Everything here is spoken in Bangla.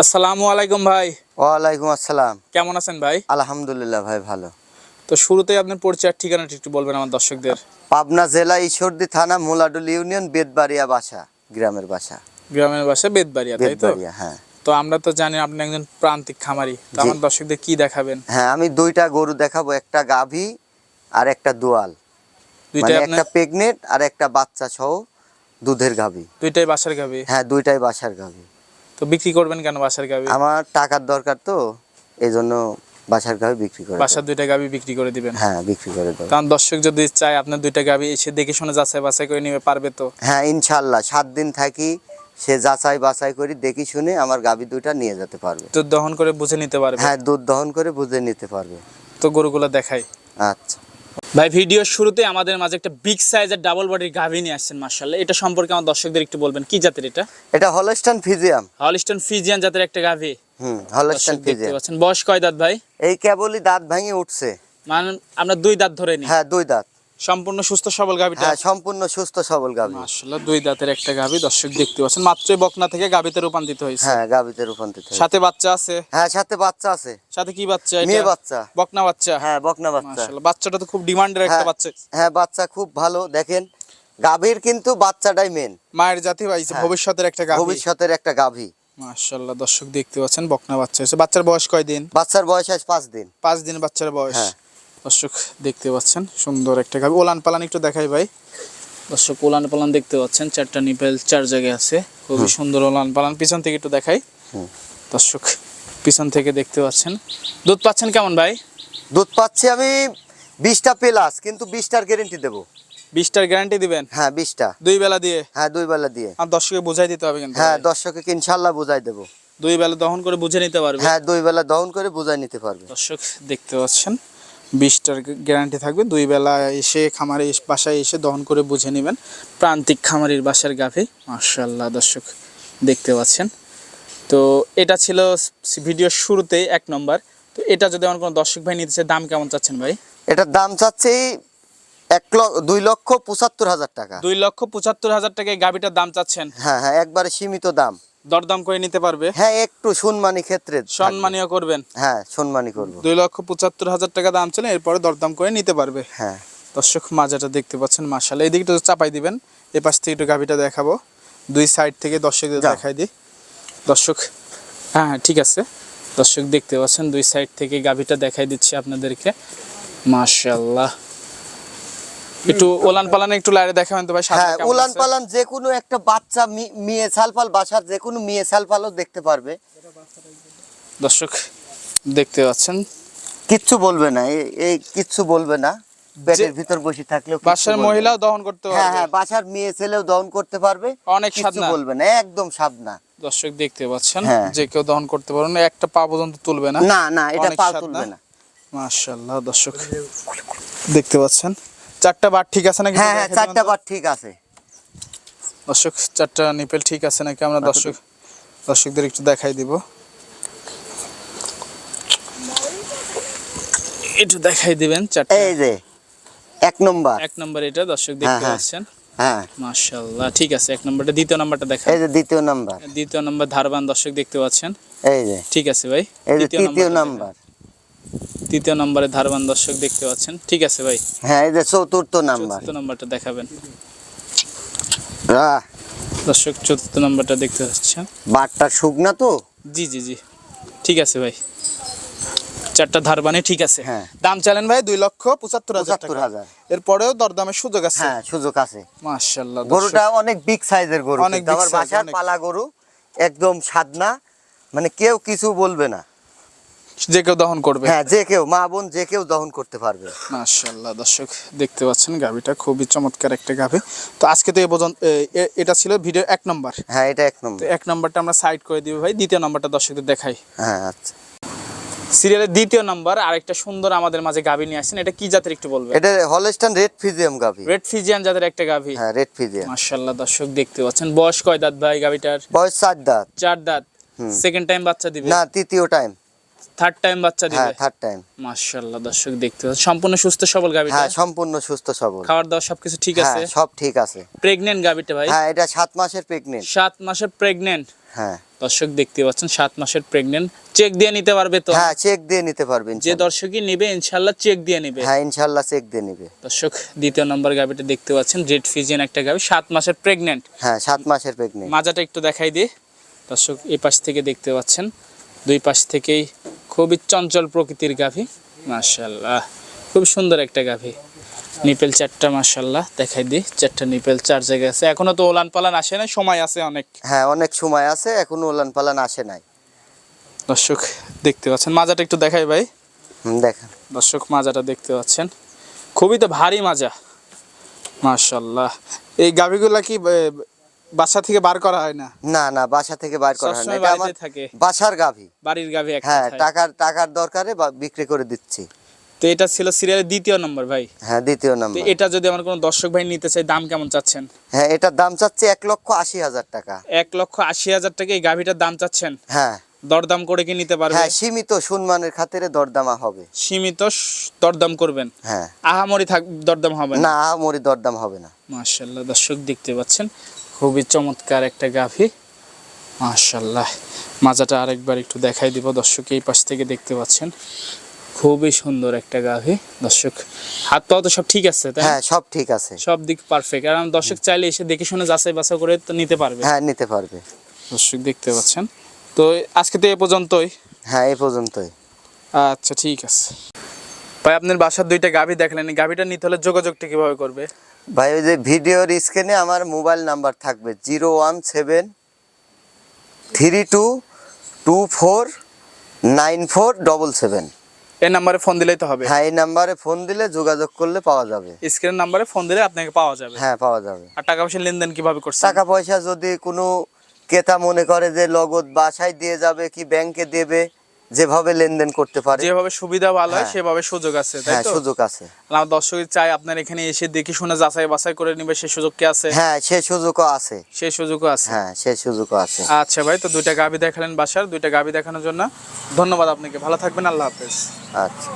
আসসালামু আলাইকুম ভাই। ওয়ালাইকুম আসসালাম। কেমন আছেন ভাই? আলহামদুলিল্লাহ ভাই ভালো। তো শুরুতেই আপনার পরিচয় ঠিকানাটা একটু বলবেন আমার দর্শকদের। পাবনা জেলা ঈশ্বরদী থানা মোলাডুল ইউনিয়ন বেদবাড়িয়া বাসা গ্রামের বাসা। গ্রামের বাসা বেদবাড়িয়া তাই তো? হ্যাঁ। তো আমরা তো জানি আপনি একজন প্রান্তিক খামারি। তো আমার দর্শকদের কি দেখাবেন? হ্যাঁ আমি দুইটা গরু দেখাবো একটা গাভী আর একটা দোয়াল। দুইটাই মানে একটা প্রেগনেন্ট আর একটা বাচ্চা সহ দুধের গাভী। দুইটাই বাসার গাভী? হ্যাঁ দুইটাই বাসার গাভী। তো বিক্রি করবেন কেন বাসার গাবি আমার টাকার দরকার তো এই জন্য বাসার গাভী বিক্রি করে বাসার দুইটা গাবি বিক্রি করে দিবেন? হ্যাঁ বিক্রি করে দেবো। কারণ দর্শক যদি চায় আপনার দুইটা গাবি এসে দেখে শুনে যাচাই বাছাই করে নিবে পারবে তো? হ্যাঁ ইনশাল্লাহ সাত দিন থাকি সে যাচাই বাছাই করি দেখি শুনে আমার গাভী দুইটা নিয়ে যেতে পারবে। দুধ দহন করে বুঝে নিতে পারবে? হ্যাঁ দুধ দহন করে বুঝে নিতে পারবে। তো গরুগুলো দেখাই। আচ্ছা। ভাই ভিডিওর শুরুতে আমাদের মাঝে একটা বিগ সাইজের ডাবল বডির গাভি নিয়ে আসছেন মার্শাল্লাহ এটা সম্পর্কে আমার দর্শকদের একটু বলবেন কি জাতের এটা? এটা হলস্টন ফিজিয়াম হলস্টন ফিজিয়ান জাতের একটা গাভি। হুম হলস্টন ফিজিয়াম বয়স কয় দাঁত ভাই? এই কেবলই দাঁত ভাঙে উঠছে। মানে আমরা দুই দাঁত ধরে নিই। হ্যাঁ দুই দাঁত। সম্পূর্ণ সুস্থ সবল গাভিটা? হ্যাঁ সম্পূর্ণ সুস্থ সবল গাভী। মাশাআল্লাহ দুই দাঁতের একটা গাভি দর্শক দেখতে পাচ্ছেন। মাত্রই বকনা থেকে গাভিতে রূপান্তরিত হয়েছে। হ্যাঁ গাভীতে রূপান্তরিত। সাথে বাচ্চা আছে? হ্যাঁ সাথে বাচ্চা আছে। সাথে কি বাচ্চা? মেয়ে বাচ্চা। বকনা বাচ্চা? হ্যাঁ বকনা বাচ্চা। মাশাআল্লাহ বাচ্চাটা তো খুব ডিমান্ডের একটা হ্যাঁ, বাচ্চা। হ্যাঁ বাচ্চা খুব ভালো দেখেন। গাভীর কিন্তু বাচ্চাটাই মেন মায়ের জাতি পাইছে হ্যাঁ। ভবিষ্যতের একটা গাভি। ভবিষ্যতের একটা গাভী। মাশাআল্লাহ দর্শক দেখতে পাচ্ছেন বকনা বাচ্চা হয়েছে। বাচ্চার বয়স কয় দিন বাচ্চার বয়স আজ পাঁচ দিন। পাঁচ দিন বাচ্চার বয়স। হ্যাঁ। দর্শক দেখতে পাচ্ছেন সুন্দর একটা গাভি ওলান পালান একটু দেখাই ভাই। দর্শক ওলান পালান দেখতে পাচ্ছেন চারটা নিপেল চার জায়গায় আছে। খুবই সুন্দর ওলান পালান। পিছন থেকে একটু দেখাই। দর্শক পিছন থেকে দেখতে পাচ্ছেন। দুধ পাচ্ছেন কেমন ভাই? দুধ পাচ্ছি আমি বিশটা প্লাস কিন্তু বিশটার গ্যারেন্টি দেবো। বিশটার গ্যারান্টি দিবেন? হ্যাঁ বিশটা। দুই বেলা দিয়ে? হ্যাঁ দুই বেলা দিয়ে। আর দর্শকে বুঝাই দিতে হবে কিন্তু হ্যাঁ। দর্শকে ইনশাল্লাহ বুঝাই দেবো। দুই বেলা দহন করে বুঝে নিতে পারবে। হ্যাঁ দুই বেলা দহন করে বুঝাই নিতে পারবে। দর্শক দেখতে পাচ্ছেন। বিশটার গ্যারান্টি থাকবে। দুই বেলা এসে খামারে বাসায় এসে দহন করে বুঝে নেবেন। প্রান্তিক খামারির বাসার গাভী। মার্শাল্লাহ দর্শক দেখতে পাচ্ছেন। তো এটা ছিল ভিডিওর শুরুতেই এক নম্বর। তো এটা যদি আমার কোনো দর্শক ভাই নিতে চায়, দাম কেমন চাচ্ছেন ভাই? এটার দাম চাচ্ছি এক লক্ষ দুই লক্ষ পঁচাত্তর হাজার টাকা। দুই লক্ষ পঁচাত্তর হাজার টাকায় গাভীটার দাম চাচ্ছেন? হ্যাঁ হ্যাঁ একবারে সীমিত দাম। দরদাম করে নিতে পারবে? হ্যাঁ একটু সম্মানী ক্ষেত্রে। সম্মানীয় করবেন? হ্যাঁ সম্মানী করব। দুই লক্ষ পঁচাত্তর হাজার টাকা দাম ছিল এরপরে দরদাম করে নিতে পারবে। হ্যাঁ। দর্শক মাজাটা দেখতে পাচ্ছেন মাশাল এই দিকটা চাপাই দিবেন। এ পাশ থেকে একটু গাভিটা দেখাবো। দুই সাইড থেকে দর্শকদের দেখাই দিই। দর্শক হ্যাঁ হ্যাঁ ঠিক আছে। দর্শক দেখতে পাচ্ছেন দুই সাইড থেকে গাভিটা দেখাই দিচ্ছি আপনাদেরকে। মাশাল্লাহ একটু ওলান পালানে একটু লাইরে দেখাবেন তো ভাই হ্যাঁ উলান পালান যে কোনো একটা বাচ্চা মেয়ে সালপাল বাসার যে কোনো মেয়ে সালপালও দেখতে পারবে। দর্শক দেখতে পাচ্ছেন। কিচ্ছু বলবে না এই- কিচ্ছু বলবে না। পেটের ভিতর বসে থাকলেও বাসার মহিলাও দহন করতে হ্যাঁ পারবে। হ্যাঁ বাসার মেয়ে ছেলেও দহন করতে পারবে। অনেক সাদনা বলবে না একদম সাবনা দর্শক দেখতে পাচ্ছেন। হ্যাঁ। যে কেউ দহন করতে পারবে না একটা পা পর্যন্ত তুলবে না। না না এটা পা তুলবে? না। মাশাআল্লাহ দর্শক দেখতে পাচ্ছেন। চারটা বার ঠিক আছে নাকি হ্যাঁ হ্যাঁ চারটা বার ঠিক আছে। দর্শক চারটা নিপেল ঠিক আছে নাকি? আমরা দর্শক দর্শকদের একটু দেখাই দিব। একটু দেখাই দিবেন চারটা। এই যে এক নম্বর। এক নম্বর এটা দর্শক হ্যাঁ, দেখতে হ্যাঁ। পাচ্ছেন? হ্যাঁ। মাশাআল্লাহ ঠিক আছে এক নম্বরটা দ্বিতীয় নাম্বারটা দেখা এই যে দ্বিতীয় নাম্বার। দ্বিতীয় নম্বর ধারবান দর্শক দেখতে পাচ্ছেন? এই যে। ঠিক আছে ভাই এই যে তৃতীয় নাম্বার। তৃতীয় নম্বরে ধারবান দর্শক দেখতে পাচ্ছেন। ঠিক আছে ভাই। হ্যাঁ এই যে চতুর্থ নাম্বার। চতুর্থ নম্বরটা দেখাবেন। দর্শক চতুর্থ নম্বরটা দেখতে পাচ্ছেন। বাটটা শুকনা তো? জি জি জি। ঠিক আছে ভাই। চারটা ধারবানি ঠিক আছে। হ্যাঁ। দাম চালেন ভাই দুই লক্ষ পঁচাত্তর হাজার টাকা। এরপরেও দরদামের সুযোগ আছে। হ্যাঁ সুযোগ আছে। মাশাআল্লাহ গরুটা অনেক বিগ সাইজের গরু অনেক বাসার পালা গরু একদম সাদনা মানে কেউ কিছু বলবে না। যে কেউ দহন করবে। হ্যাঁ যে কেউ মা বোন যে কেউ দহন করতে পারবে। মাশাল্লাহ দর্শক দেখতে পাচ্ছেন গাভিটা খুবই চমৎকার একটা গাভি। তো আজকে তো এ পর্যন্ত এটা ছিল ভিডিও এক নম্বর। হ্যাঁ এটা এক নম্বর। তো এক নম্বরটা আমরা সাইড করে দিব ভাই দ্বিতীয় নম্বরটা দর্শকদের দেখাই। হ্যাঁ আচ্ছা। সিরিয়ালের দ্বিতীয় নম্বর আরেকটা সুন্দর আমাদের মাঝে গাভি নিয়ে আসছেন এটা কি জাতের একটু বলবেন? এটা হলস্টান রেড ফিজিয়াম গাভি। রেড ফিজিয়ান জাতের একটা গাভি। হ্যাঁ রেড ফিজিয়াম। মাশাল্লাহ দর্শক দেখতে পাচ্ছেন বয়স কয় দাঁত ভাই গাভিটার? বয়স চার দাঁত। চার দাঁত। সেকেন্ড টাইম বাচ্চা দিবে? না তৃতীয় টাইম থার্ড টাইম বাচ্চা হ্যাঁ দিবে থার্ড টাইম মাশাল্লাহ দর্শক দেখতে সম্পূর্ণ সুস্থ সবল হ্যাঁ সম্পূর্ণ সুস্থ সবল। খাবার দাওয়া সবকিছু ঠিক হ্যাঁ আছে সব ঠিক আছে। প্রেগনেন্ট গাভিটা ভাই? হ্যাঁ এটা সাত মাসের প্রেগনেন্ট সাত মাসের প্রেগনেন্ট হ্যাঁ। দর্শক দেখতে পাচ্ছেন সাত মাসের প্রেগনেন্ট চেক দিয়ে নিতে পারবে তো? হ্যাঁ চেক দিয়ে নিতে পারবেন যে দর্শকই নেবে ইনশাল্লাহ চেক দিয়ে নেবে। হ্যাঁ ইনশাল্লাহ চেক দিয়ে নিবে। দর্শক দ্বিতীয় নম্বর গাভিটা দেখতে পাচ্ছেন রেড ফিজিয়ান একটা গাভি সাত মাসের প্রেগনেন্ট হ্যাঁ সাত মাসের প্রেগনেন্ট মাজাটা একটু দেখাই দিয়ে দর্শক এই পাশ থেকে দেখতে পাচ্ছেন দুই পাশ থেকেই খুবই চঞ্চল প্রকৃতির গাভী মাশাল্লাহ খুব সুন্দর একটা গাভী। নিপেল চারটা মাশাল্লাহ দেখাই দিই চারটা নিপেল চার জায়গায় আছে। এখনও তো ওলান পালান আসে না সময় আছে অনেক। হ্যাঁ অনেক সময় আছে এখনও ওলান পালান আসে নাই। দর্শক দেখতে পাচ্ছেন মাজাটা একটু দেখাই ভাই। দেখেন দর্শক মাজাটা দেখতে পাচ্ছেন। খুবই তো ভারী মাজা মাশাল্লাহ এই গাভিগুলা কি বাসা থেকে বার করা হয় না? না না বাসা থেকে বাইর করা হয় না। এটা আমার বাসার গাভি। বাড়ির গাভি একটা হ্যাঁ টাকার টাকার দরকারে বিক্রি করে দিচ্ছি। তো এটা ছিল সিরিয়ালের দ্বিতীয় নম্বর ভাই। হ্যাঁ দ্বিতীয় নাম্বার এটা যদি আমার কোনো দর্শক ভাই নিতে চাই দাম কেমন চাচ্ছেন? হ্যাঁ এটার দাম চাচ্ছি এক লক্ষ আশি হাজার টাকা। এক লক্ষ আশি হাজার টাকা এই গাভিটার দাম চাচ্ছেন? হ্যাঁ। দরদাম করে কি নিতে পারবে? হ্যাঁ সীমিত সম্মানের খাতিরে দরদামা হবে। সীমিত দরদাম করবেন? হ্যাঁ। আহামরি থাক দরদাম হবে না? না মরি দরদাম হবে না। মাশাল্লাহ দর্শক দেখতে পাচ্ছেন। খুবই চমৎকার একটা গাভি। মাশাল্লাহ মাজাটা আরেকবার একটু দেখাই দিব দর্শক এই পাশ থেকে দেখতে পাচ্ছেন। খুবই সুন্দর একটা গাভি। দর্শক হাত পাও তো সব ঠিক আছে তাই হ্যাঁ সব ঠিক আছে। সব দিক পারফেক্ট আর দর্শক চাইলে এসে দেখে শুনে যাচাই বাছাই করে তো নিতে পারবে। হ্যাঁ নিতে পারবে। দর্শক দেখতে পাচ্ছেন। তো আজকে তো এ পর্যন্তই। হ্যাঁ এই পর্যন্তই। আচ্ছা ঠিক আছে। ভাই আপনার বাসার দুইটা গাভি দেখলেন এই গাভিটা নিতে হলে যোগাযোগটা কীভাবে করবে? ভাই ওই যে ভিডিওর স্ক্রিনে আমার মোবাইল নাম্বার থাকবে zero one seven three two two four nine four double seven. এই নাম্বারে ফোন দিলেই তো হবে। হ্যাঁ এই নাম্বারে ফোন দিলে যোগাযোগ করলে পাওয়া যাবে। স্ক্রিন নাম্বারে ফোন দিলে আপনাকে পাওয়া যাবে। হ্যাঁ পাওয়া যাবে। আর টাকা পয়সা লেনদেন কীভাবে করছেন? টাকা পয়সা যদি কোনো ক্রেতা মনে করে যে নগদ বাসায় দিয়ে যাবে কি ব্যাংকে দেবে? যেভাবে লেনদেন করতে পারে। যেভাবে সুবিধা ভালো হয় হ্যাঁ। সেভাবে সুযোগ আছে তাই হ্যাঁ তো? সুযোগ আছে। আমার দর্শক চাই আপনার এখানে এসে দেখে শুনে যাচাই বাছাই করে নিবে সেই সুযোগ কি আছে? হ্যাঁ সেই সুযোগও আছে। সেই সুযোগও আছে? হ্যাঁ সেই সুযোগও আছে। আচ্ছা ভাই তো দুইটা গাভি দেখালেন বাসার দুইটা গাভি দেখানোর জন্য। ধন্যবাদ আপনাকে ভালো থাকবেন আল্লাহ হাফেজ। আচ্ছা।